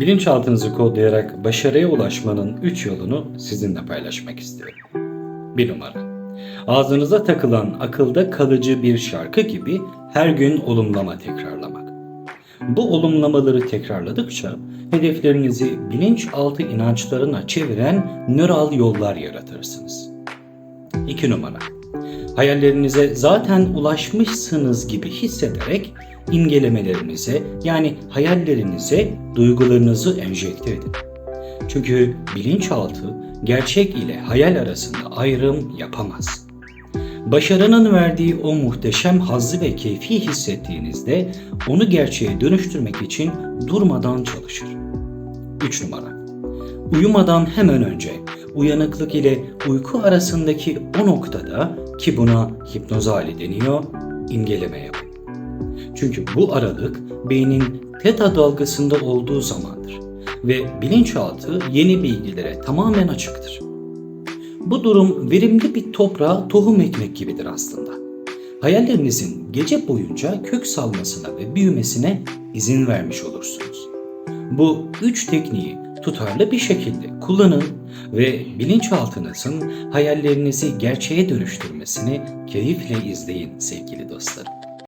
Bilinçaltınızı kodlayarak başarıya ulaşmanın 3 yolunu sizinle paylaşmak istiyorum. 1 numara. Ağzınıza takılan akılda kalıcı bir şarkı gibi her gün olumlama tekrarlamak. Bu olumlamaları tekrarladıkça hedeflerinizi bilinçaltı inançlarına çeviren nöral yollar yaratırsınız. 2 numara. Hayallerinize zaten ulaşmışsınız gibi hissederek imgelemelerinize yani hayallerinize duygularınızı enjekte edin. Çünkü bilinçaltı gerçek ile hayal arasında ayrım yapamaz. Başarının verdiği o muhteşem hazzı ve keyfi hissettiğinizde onu gerçeğe dönüştürmek için durmadan çalışır. 3 numara. Uyumadan hemen önce uyanıklık ile uyku arasındaki o noktada ki buna hipnoz hali deniyor, imgeleme yapın. Çünkü bu aralık beynin teta dalgasında olduğu zamandır ve bilinçaltı yeni bilgilere tamamen açıktır. Bu durum verimli bir toprağa tohum ekmek gibidir aslında. Hayallerinizin gece boyunca kök salmasına ve büyümesine izin vermiş olursunuz. Bu üç tekniği tutarlı bir şekilde kullanın ve bilinçaltınızın hayallerinizi gerçeğe dönüştürmesini keyifle izleyin sevgili dostlarım.